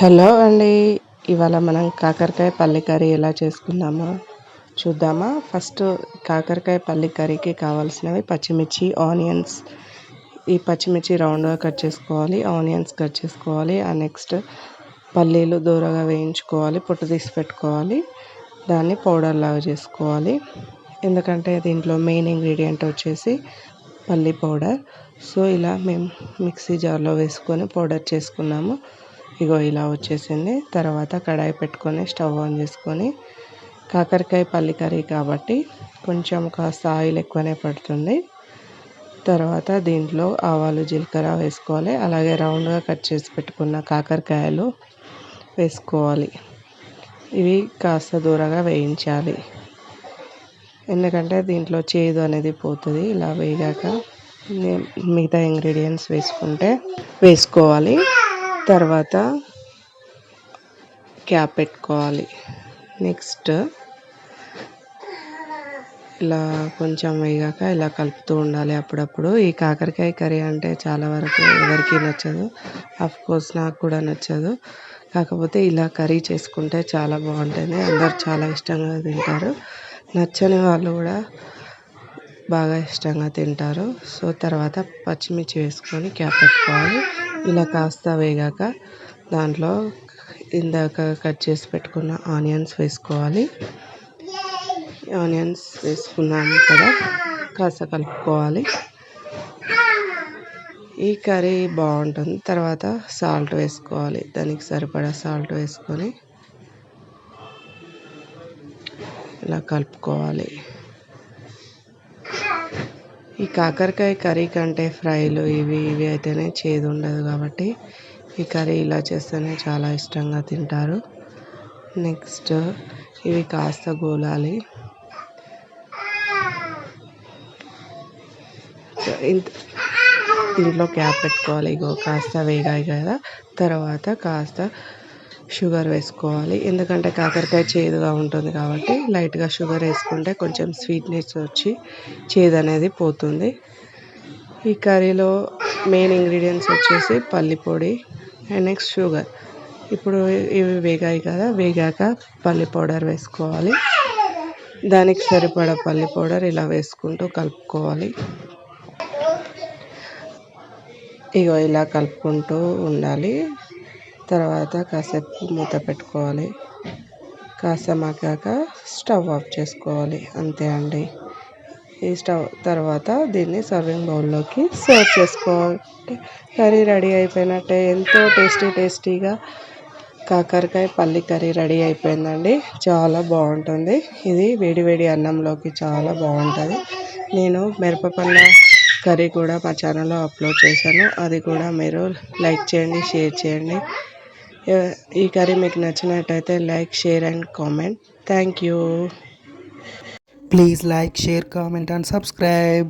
Hello అండి. ఇవాళ మనం కాకరకాయ పల్లి కర్రీ ఎలా చేసుకుందామా చూద్దామా? ఫస్ట్ కాకరకాయ పల్లి కర్రీకి కావాల్సినవి పచ్చిమిర్చి ఆనియన్స్. ఈ పచ్చిమిర్చి రౌండ్గా కట్ చేసుకోవాలి ఆనియన్స్ కట్ చేసుకోవాలి. ఆ నెక్స్ట్ పల్లీలు దూరగా వేయించుకోవాలి పొట్టు తీసి పెట్టుకోవాలి. దాన్ని పౌడర్ లాగా చేసుకోవాలి. ఎందుకంటే దీంట్లో మెయిన్ ఇంగ్రీడియంట్ వచ్చేసి పల్లి పౌడర్. సో ఇలా మేము మిక్సీ జార్లో వేసుకొని పౌడర్ చేసుకున్నాము. ఇగో ఇలా వచ్చేసింది. తర్వాత కడాయి పెట్టుకొని స్టవ్ ఆన్ చేసుకొని కాకరకాయ పల్లి కర్రీ కాబట్టి కొంచెం కాస్త ఆయిల్ ఎక్కువనే పడుతుంది. తర్వాత దీంట్లో ఆవాలు జీలకర్ర వేసుకోవాలి. అలాగే రౌండ్గా కట్ చేసి పెట్టుకున్న కాకరకాయలు వేసుకోవాలి. ఇవి కాస్త దూరంగా వేయించాలి. ఎందుకంటే దీంట్లో చేదు అనేది పోతుంది. ఇలా వేగాక మిగతా ఇంగ్రీడియంట్స్ వేసుకుంటే వేసుకోవాలి. తర్వాత క్యాప్ పెట్టుకోవాలి. నెక్స్ట్ ఇలా కొంచెం వేగాక ఇలా కలుపుతూ ఉండాలి అప్పుడప్పుడు. ఈ కాకరకాయ కర్రీ అంటే చాలా వరకు ఎవరికి నచ్చదు. కోర్స్ నాకు కూడా నచ్చదు. కాకపోతే ఇలా కర్రీ చేసుకుంటే చాలా బాగుంటుంది. అందరు చాలా ఇష్టంగా తింటారు. నచ్చని వాళ్ళు కూడా బాగా ఇష్టంగా తింటారు. సో తర్వాత పచ్చిమిర్చి వేసుకొని క్యాప్ పెట్టుకోవాలి. ఇలా కాస్త వేగాక దాంట్లో ఇందాక కట్ చేసి పెట్టుకున్న ఆనియన్స్ వేసుకోవాలి. ఆనియన్స్ వేసుకున్నాము కదా కాస్త కలుపుకోవాలి. ఈ కర్రీ బాగుంటుంది. తర్వాత సాల్ట్ వేసుకోవాలి. దానికి సరిపడా సాల్ట్ వేసుకొని ఇలా కలుపుకోవాలి. ఈ కాకరకాయ కర్రీ కంటే ఫ్రైలు ఇవి ఇవి అయితేనే చేదు ఉండదు కాబట్టి ఈ కర్రీ ఇలా చేస్తేనే చాలా ఇష్టంగా తింటారు. నెక్స్ట్ ఇవి కాస్త గోలాలి. ఇంత దీంట్లో క్యాప్ పెట్టుకోవాలి. ఇగో కాస్త వేగాయి కదా. తర్వాత కాస్త షుగర్ వేసుకోవాలి. ఎందుకంటే కాకరకాయ చేదుగా ఉంటుంది కాబట్టి లైట్గా షుగర్ వేసుకుంటే కొంచెం స్వీట్నెస్ వచ్చి చేదు అనేది పోతుంది. ఈ కర్రీలో మెయిన్ ఇంగ్రీడియంట్స్ వచ్చేసి పల్లి పొడి అండ్ నెక్స్ట్ షుగర్. ఇప్పుడు ఇవి వేగాయి కదా వేగాక పల్లి పౌడర్ వేసుకోవాలి. దానికి సరిపడా పల్లి పౌడర్ ఇలా వేసుకుంటూ కలుపుకోవాలి. ఇగో ఇలా కలుపుకుంటూ ఉండాలి. తర్వాత కాసేపు మూత పెట్టుకోవాలి. కాస్త మగ్గాక స్టవ్ ఆఫ్ చేసుకోవాలి. అంతే అండి. ఈ స్టవ్ తర్వాత దీన్ని సర్వింగ్ బౌల్లోకి సర్వ్ చేసుకోవాలి. కర్రీ రెడీ అయిపోయినట్టే ఎంతో టేస్టీ టేస్టీగా కాకరకాయ పల్లి కర్రీ రెడీ అయిపోయిందండి. చాలా బాగుంటుంది. ఇది వేడివేడి అన్నంలోకి చాలా బాగుంటుంది. నేను మిరపపల్ల కర్రీ కూడా మా ఛానల్లో అప్లోడ్ చేశాను. అది కూడా మీరు లైక్ చేయండి షేర్ చేయండి. ఈ కర్రీ మీకు నచ్చినట్టయితే like share and comment thank you Please like, share, comment, and subscribe.